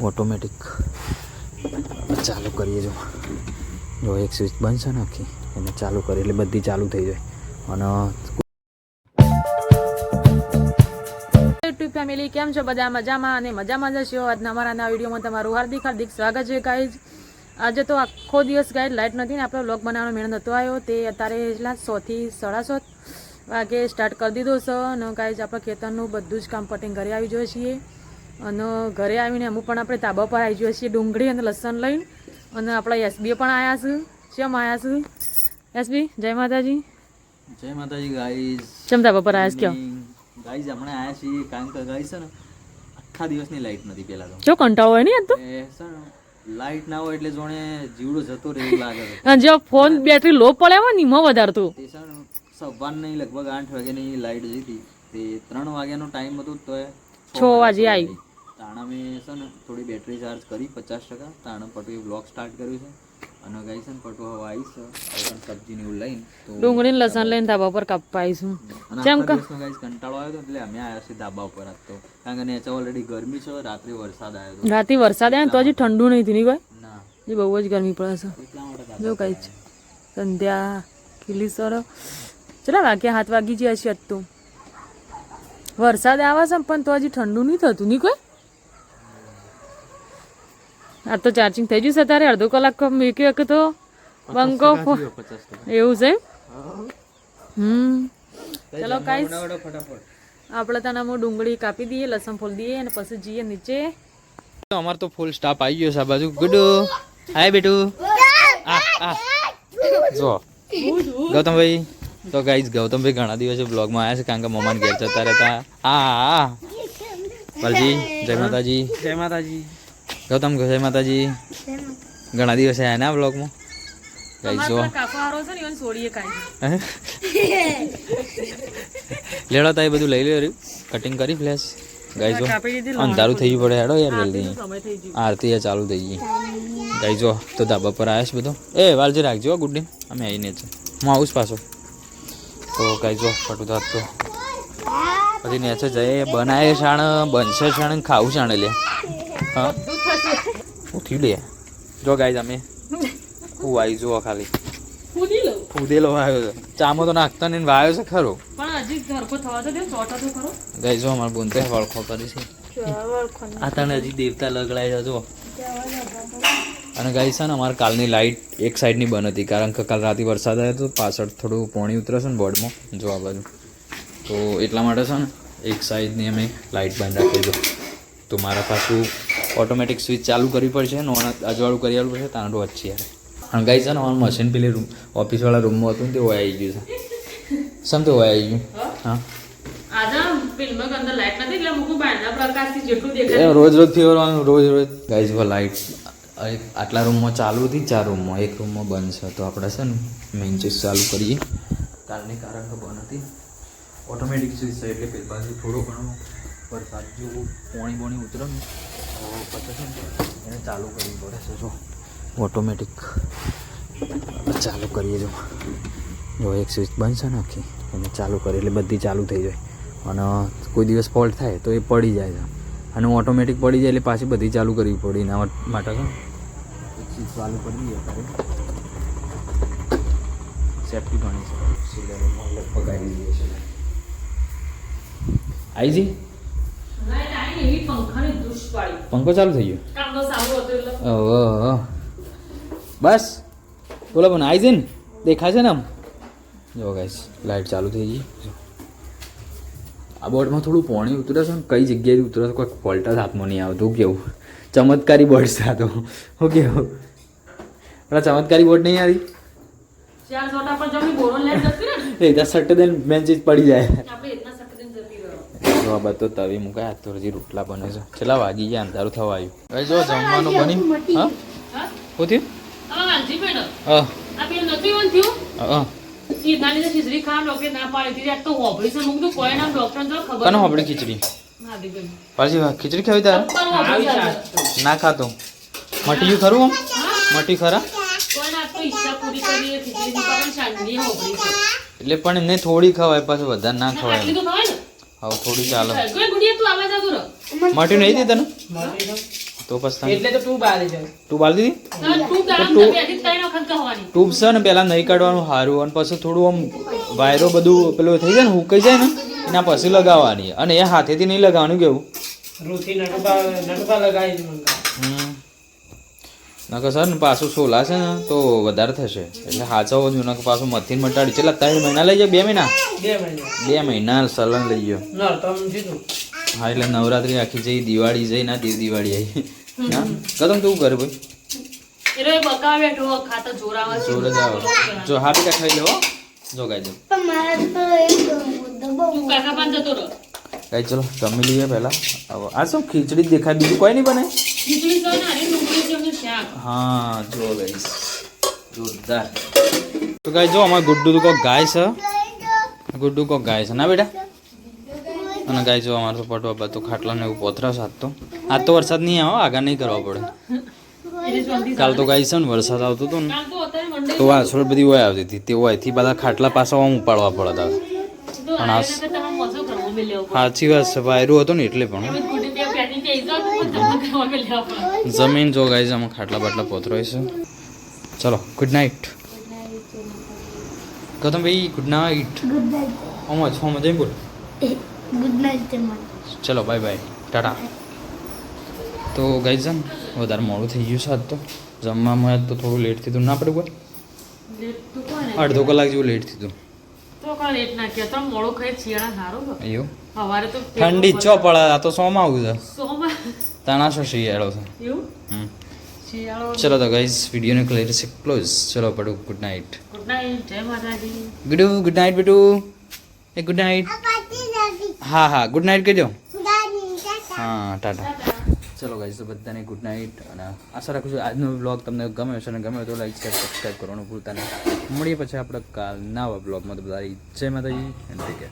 Automatic ચાલુ કરીએ જો. જો એક સ્વિચ બનશે ને આખી, એને ચાલુ કરીએ, એટલે બધી ચાલુ થઈ જાય. અને યુટ્યુબ ફેમિલી કેમ છો? બધા મજામાં અને મજામાં જ છો આજના અમારા નવા વિડીયોમાં તમારું હાર્દિક હાર્દિક સ્વાગત છે ગાઈઝ આજે તો આખો દિવસ ગાઈડ લાઇટ નથી ને આપણે બ્લોગ બનાવવાનો મેળ નહોતો આવ્યો. તે અત્યારે એટલા સોથી સાડા સો વાગે સ્ટાર્ટ કરી દીધો છે. અને ગાઈઝ આપણે ખેતરનું બધું જ કામ પટિંગ ઘરે આવી જોઈએ છીએ. અને ઘરે આવીને અમુક પણ આપણે તાબા પર આવી જોઈએ છીએ ડુંગળી અને લસણ લઈને. અને આપણા એસબી પણ આવ્યા છે. કેમ આવ્યા છે? એસબી જય માતાજી. જય માતાજી ગાઈઝ ચમ તાબા પર આવ્યા છે કયો? ગાઈઝ હમણાં આવ્યા છીએ કારણ કે ગાઈઝ છે ને આખા દિવસની લાઈટ નથી પેલા તો. કેવો કંટાળો હોય નહીં આજ તો? એ લાઈટ ના હોય એટલે જોણે જીવડો જતો રહે એવું લાગે છે. અને જો ફોન બેટરી લો પડે હોય ને એમાં વધારતું. તે છે ને સવારની લગભગ આઠ વાગ્યાની લાઈટ જતી. તે ત્રણ વાગ્યાનો ટાઈમ હતો તો એ છ વાગે આવી. તાણા મેં છે ને થોડી બેટરી ચાર્જ કરી પચાસ ટકા. તાણા પટુએ બ્લોગ સ્ટાર્ટ કર્યું છે. અને ગાઈ છે ને પટુ હવે આવીશ પણ સબ્જી ને એવું લઈને તો ડુંગળી લસણ લઈને ધાબા પર કાપવા આવીશું જેમ કે- ગાઈસ કંટાળો આવ્યો તો એટલે અમે આવ્યા છે ધાબા ઉપર આજ તો. કારણ કે નેચે ઓલરેડી ગરમી છે રાત્રે વરસાદ આવ્યો રાતે વરસાદ આવે તો હજી ઠંડુ નહીં થયું ભાઈ? ના. જે બહુ જ ગરમી પડે છે. જો કઈ છે. સંધ્યા ખીલી સર. ચલા વાગ્યા હાથ વાગી ગયા છે તો. વરસાદ આવે છે પણ તો હજી ઠંડુ નહીં થતું નહીં કોઈ આ તો ચાર્જિંગ થઈ ગયું છે તારે અડધો કલાક મૂક્યો કે તો બંકો એવું છે હમ ચલો કાંઈ આપણે તને હું ડુંગળી કાપી દઈએ લસણ ફોલ દઈએ અને પછી જઈએ નીચે અમાર તો ફૂલ સ્ટાફ આવી ગયો છે આ બાજુ ગુડુ હાય બેટુ આ આ જો ગૌતમભાઈ તો ગાઈઝ ગૌતમભાઈ ઘણા દિવસે બ્લોગમાં આવ્યા છે કારણ કે મમ્માને ઘેર જતા રહેતા. આ બલજી જય માતાજી. જય માતાજી. ગૌતમ જય માતાજી. ઘણા દિવસે આવ્યા ને આ બ્લોગમાં ગાઈઝ લેડો તા એ બધું લઈ લ્યો રહ્યું. કટિંગ કરી ફ્લેશ ગાઈજો કાપી અંધારું થઈ પડે હેડો યાર જલ્દી. આરતી ચાલુ થઈ ગઈ. ગાઈ જો તો ધાબા પર આવ્યા છે બધો. એ વાલજી રાખજો ગુડ ડે અમે આવીને જ. હું આવું પાછો. તો ગાઈ જો ફટું થાત તો. પછી નેચે જઈએ બનાવે શાણ બનશે શાણ ને ખાવું શાણ લે. હા? ઉઠી લે. જો ગાઈઝ અમે. હું આવી જુઓ ખાલી. વાયો ઉદેલો આવ્યો છે ચામો તો નાખતો નહીં વાયો છે ખરો. પણ હજી ઘરકો થવા તો દેવ ચોટા તો ખરો. ગાઈ જો અમારે બોનતે વળખો કરી છે. આ તને હજી દેવતા લગડાય જો. અને ગાઈ છે ને અમારે કાલની લાઇટ એક સાઈડની બંધ હતી કારણ કે કાલ રાતે વરસાદ આવ્યો તો પાછળ થોડું પોણી ઉતરશે ને બોર્ડમાં જો આ બાજુ. તો એટલા માટે છે ને એક સાઈડની અમે લાઇટ બંધ રાખી દો તો મારા પાછું ઓટોમેટિક સ્વિચ ચાલુ કરવી પડશે નોન અજવાળું કરી આવવું પડશે તાંડો વચ્ચે યાર. અને ગાઈ છે ને અમારું મશીન પેલી રૂમ ઓફિસવાળા રૂમમાં હતું ને તે હોય આવી ગયું છે. સમ તો હોય આવી ગયું? હા? લાઈટ રોજ રોજ ફીવર રોજ રોજ. ગાઈઝ પર લાઇટ આટલા રૂમમાં ચાલુ હતી, ચાર રૂમમાં. એક રૂમમાં બંધ છે. તો આપણે છે ને મેઇન સ્વિચ ચાલુ કરીએ. કાલની કારણ કે બંધ હતી ઓટોમેટિક સ્વિચ છે એટલે પહેલાંથી થોડો ઘણો વરસાદ જો પોણી બોણી ઉતરે ને, તો પછી એને ચાલુ કરવી પડે છે. જો ઓટોમેટિક ચાલુ કરીએ જો. જો એક સ્વિચ બંધ છે ને આખી, એને ચાલુ કરીએ એટલે બધી ચાલુ થઈ જાય. અને કોઈ દિવસ ફોલ્ટ થાય તો એ પડી જાય છે. અને ઓટોમેટિક પડી જાય એટલે પાછી બધી ચાલુ કરવી પડે એના માટે પછી ચાલુ કરી દઈએ અત્યારે સેફટી ગણી છે. સિલેન્ડરમાં લગભગ દઈએ છે. આવી જી? લાઈટ આવીને એવી પંખાની દુષ પાડી પંખો ચાલુ થઈ ગયો? કામ તો સારું હતું એટલે. ઓહો બસ બોલો પણ આવી દેખાશે ને આમ? જો ગાઈસ લાઈટ ચાલુ થઈ ગઈ. આ બોર્ડમાં થોડું પાણી ઉતરે છે ને કઈ જગ્યાએથી ઉતરે છે કોઈ ફોલ્ટ જ હાથમાં નહીં આવતું કેવું? ચમત્કારી બોર્ડ છે આ તો હું કેવું? પેલા ચમત્કારી બોર્ડ નહીં આવી? એ ત્યાં સટ્ટ દઈને બેન્ચીસ પડી જાય. આપણે એટલા સખત જતી રહ્યો જો આ બધો તવી મુકાય આ તો હજી રોટલા બને છે. છેલ્લા વાગી ગયા અંધારું થવા આવ્યું. હવે જો જમવાનું બની હા હું? થયું? હા. હા ઈ ખીચડી ખાવા ડોક્ટરે ના પાડી હતી તો હોભળી છે. મૂકતું કોઈ ના ડોક્ટર તો ખબર કનો આપણે ખીચડી? પાછી ખીચડી ખાવી તારે. ના ખાતો. મટીયું ખરું મટી ખરા? કોઈ ના તો ઈચ્છા પૂરી કરી ખીચડી ની પણ શાંતિ હોભળી છે. એટલે પણ એને થોડી ખવાય પાછું વધારે ના ખવાય ને? હવે થોડી ચાલે. મટ્યું નહીં દે તને? તો પછી એટલે તો ટ્યુબ બહાર છે ટ્યુબ બાળ દીધી ટ્યુબ છે ને પહેલાં નહીં કાઢવાનું સારું અને પછી થોડું આમ વાયરો બધું પેલું થઈ જાય ને હુકાઈ જાય ને એના પછી લગાવવાની. અને એ હાથેથી નહીં લગાવવાનું કેવું? નકર સર ને પાછું સોલા છે ને તો વધારે થશે. એટલે હાચવો જ નકર પાછું મથીને મટાડી. છેલ્લા ત્રણ મહિના લઈ જાય બે મહિના? બે મહિના. બે મહિના સલન લઈ ગયો હા એટલે નવરાત્રી આખી જઈ દિવાળી જઈ ના દેવ દિવાળી આવી ના? કદમ તું કરે ભાઈ જોર જ આવે. જો હા બેટા ખાઈ લેવો જો ગાઈ રહો. ગાઈ ચલો જમી લઈએ પહેલા. હવે આ શું ખીચડી દેખાય? બીજું કોઈ નહીં બને? હા જો ગાઈસ જોરદાર. તો ગાય જો અમારે ગુડ્ડુ તો કોઈ ગાય છે. ગુડ્ડુ કોઈ ગાય છે. ના બેટા? અને ગાય જો અમારે પટવા તો ખાટલા ને એવું પોથરા સાધતો તો. આજ તો વરસાદ નહીં આવે આગા નહીં કરવા પડે. કાલ તો ગાય છે ને વરસાદ આવતો હતો ને. તો વાસળ બધી હોય આવતી હતી. તે હોયથી બધા ખાટલા પાછા આમ ઉપાડવા પડતા તો પણ આ આમ સાચી વાત છે વાયરું હતો ને એટલે પણ. ગુડી જમીન જો ગાય છે અમે ખાટલા બાટલા પોથરો છે. ચલો ગુડ નાઇટ ગૌતમ ભાઈ ગુડ નાઇટ ઓમ જ છો મજા બોલ. ગુડ નાઇટ ચલો બાય બાય ટાટા તો ગઈ છે ને વધારે મોડું થઈ ગયું છે તો. જમવામાં તો થોડું લેટ થયું ના પડ્યું કોઈ? લેટ તો કોને અડધો કલાક જેવું લેટ થયું તો કા લેટ ના કે તો મોડું ખાઈ શિયાળા સારું એવું સવારે તો ઠંડી ચો પડે આ તો સોમાં આવું છે. સોમવાર તાણા શું શિયાળો છે. એવું? હમ. ચલો તો ગાઈઝ વિડીયોને ક્લિયર છે ક્લોઝ ચલો પડું ગુડ નાઇટ ગુડ નાઇટ જય માતાજી. ગુડુ ગુડ નાઇટ બેટુ. એ ગુડ નાઇટ હા હા. ગુડ નાઇટ કહેજો. હા ટાટા. ચલો ગાઈઝ તો બધાને ગુડ નાઇટ અને આશા રાખું છું આજનો બ્લોગ તમને ગમે છે અને ગમે તો લાઈક શેર સબસ્ક્રાઈબ કરવાનું ભૂલતા નહીં. મળીએ પછી આપણે કાલ નવા બ્લોગમાં તો બધા જય માતાજી એન્ડ ટેક કેર